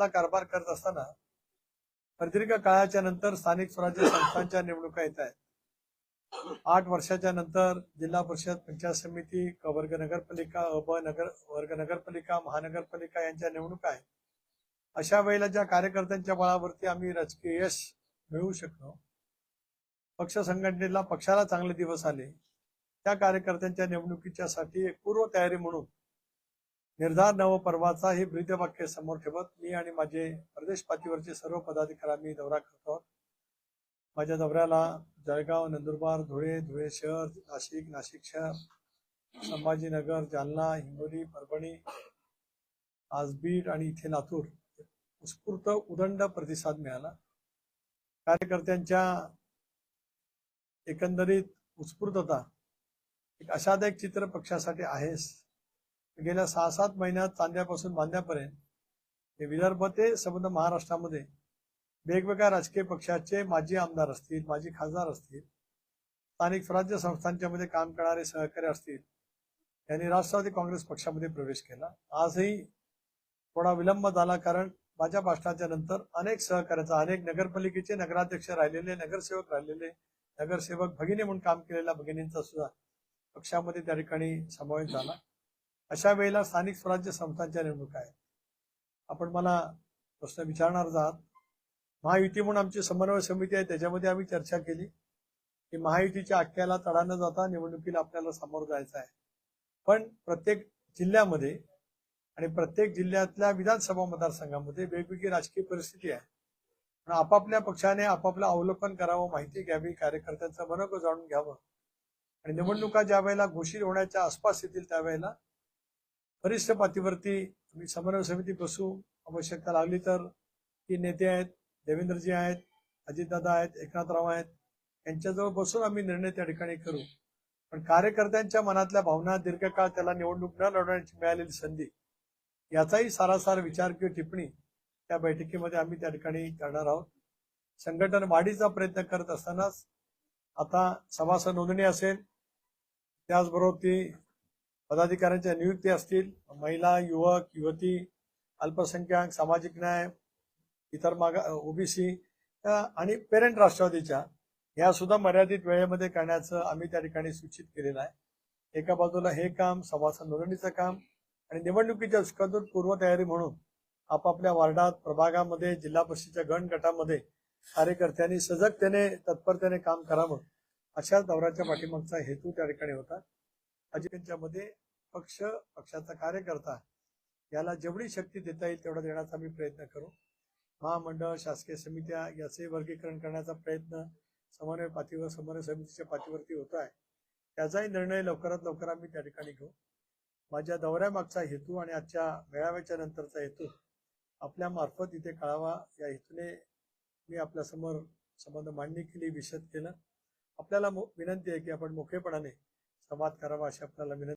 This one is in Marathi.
आपला कारभार करत असताना प्रदीर्घ काळाच्या नंतर स्थानिक स्वराज्य संस्थांच्या निवडणुका येत आहेत. आठ वर्षाच्या नंतर जिल्हा परिषद पंचायत समिती वर्ग नगरपालिका अ नगर वर्ग नगरपालिका महानगरपालिका यांच्या निवडणुका आहेत. अशा वेळेला ज्या कार्यकर्त्यांच्या बळावरती आम्ही राजकीय यश मिळवू शकलो पक्ष संघटनेला पक्षाला चांगले दिवस आले त्या कार्यकर्त्यांच्या निवडणुकीच्या साठी एक पूर्व तयारी म्हणून निर्धार नवपर्वाचा हे ब्रीदवाक्य समोर ठेवत मी आणि माझे प्रदेश पातळीवरचे सर्व पदाधिकारी आम्ही दौरा करतो आहोत. माझ्या दौऱ्याला जळगाव नंदुरबार धुळे धुळे शहर नाशिक नाशिक शहर संभाजीनगर जालना हिंगोली परभणी आज बीड आणि इथे लातूर उत्स्फूर्त उदंड प्रतिसाद मिळाला कार्यकर्त्यांच्या एकंदरीत उत्स्फूर्तता एक अशादायक चित्र पक्षासाठी आहेस गेल्या सहा सात महिन्यात चांद्यापासून बांध्यापर्यंत हे विदर्भ ते संबंध महाराष्ट्रामध्ये वेगवेगळ्या राजकीय पक्षाचे माजी आमदार असतील माजी खासदार असतील स्थानिक स्वराज्य संस्थांच्या मध्ये काम करणारे सहकारी असतील यांनी राष्ट्रवादी काँग्रेस पक्षामध्ये प्रवेश केला. आजही थोडा विलंब झाला कारण माझ्या भाषणाच्या नंतर अनेक सहकार्याचा अनेक नगरपालिकेचे नगराध्यक्ष राहिलेले नगरसेवक राहिलेले नगरसेवक भगिनी म्हणून काम केलेल्या भगिनींचा सुद्धा पक्षामध्ये त्या ठिकाणी समावेश झाला. अशा वेळेला स्थानिक स्वराज्य संस्थांच्या निवडणुका आहेत. आपण मला प्रश्न विचारणार आहात. महायुती म्हणून आमची समन्वय समिती आहे त्याच्यामध्ये आम्ही चर्चा केली. की महायुतीच्या आख्याला तडा न जाता निवडणुकीला आपल्याला सामोरं जायचं आहे. पण प्रत्येक जिल्ह्यामध्ये आणि प्रत्येक जिल्ह्यातल्या विधानसभा मतदारसंघामध्ये वेगवेगळी राजकीय परिस्थिती आहे. पण आपापल्या पक्षाने आपापलं अवलोकन करावं माहिती घ्यावी कार्यकर्त्यांचं मनोगत जाणून घ्यावं. आणि निवडणुका ज्या वेळेला घोषित होण्याच्या आसपास येतील त्यावेळेला वरिष्ठ पातळीवरती आम्ही समन्वय समिती बसू. आवश्यकता लागली तर ती नेते आहेत देवेंद्रजी आहेत अजितदादा आहेत एकनाथराव आहेत. यांच्याजवळ बसून आम्ही निर्णय त्या ठिकाणी करू. पण कार्यकर्त्यांच्या मनातल्या भावना दीर्घकाळ त्याला निवडणूक न लढवण्याची मिळालेली संधी याचाही सारासार विचार किंवा टिप्पणी त्या बैठकीमध्ये आम्ही त्या ठिकाणी करणार आहोत. संघटन वाढीचा प्रयत्न करत असतानाच आता सभासद नोंदणी असेल. त्याचबरोबर ती पदाधिकाऱ्यांच्या नियुक्ती असतील महिला युवक युवती अल्पसंख्याक सामाजिक न्याय इतर मागा ओबीसी आणि पेरेंट राष्ट्रवादीच्या ह्या सुद्धा मर्यादित वेळेमध्ये करण्याचं आम्ही त्या ठिकाणी सूचित केलेलं आहे. एका बाजूला हे काम सभासद नोंदणीचं काम आणि निवडणुकीच्या दृष्टिकोनातून पूर्वतयारी म्हणून आपापल्या वार्डात प्रभागामध्ये जिल्हा परिषदेच्या गण गटामध्ये कार्यकर्त्यांनी सजगतेने तत्परतेने काम करावं अशा दौऱ्याच्या पाठीमागचा हेतू त्या ठिकाणी होता. अजिंक्यमध्ये पक्ष पक्षाचा कार्यकर्ता याला जेवढी शक्ती देता येईल तेवढा देण्याचा आम्ही प्रयत्न करू. महामंडळ शासकीय समित्या याचे वर्गीकरण करण्याचा प्रयत्न समन्वय पातळीवर समन्वय समितीच्या पातळीवरती होत आहे. त्याचाही निर्णय लवकरात लवकर आम्ही त्या ठिकाणी घेऊ. माझ्या दौऱ्यामागचा हेतू आणि आजच्या मेळाव्याच्या नंतरचा हेतू आपल्या मार्फत इथे कळावा. या हेतूने मी आपल्यासमोर संबंध मांडणी केली विशद केलं. आपल्याला मो- विनंती आहे की आपण मोकळेपणाने संवाद करावा अशी आपल्याला विनंती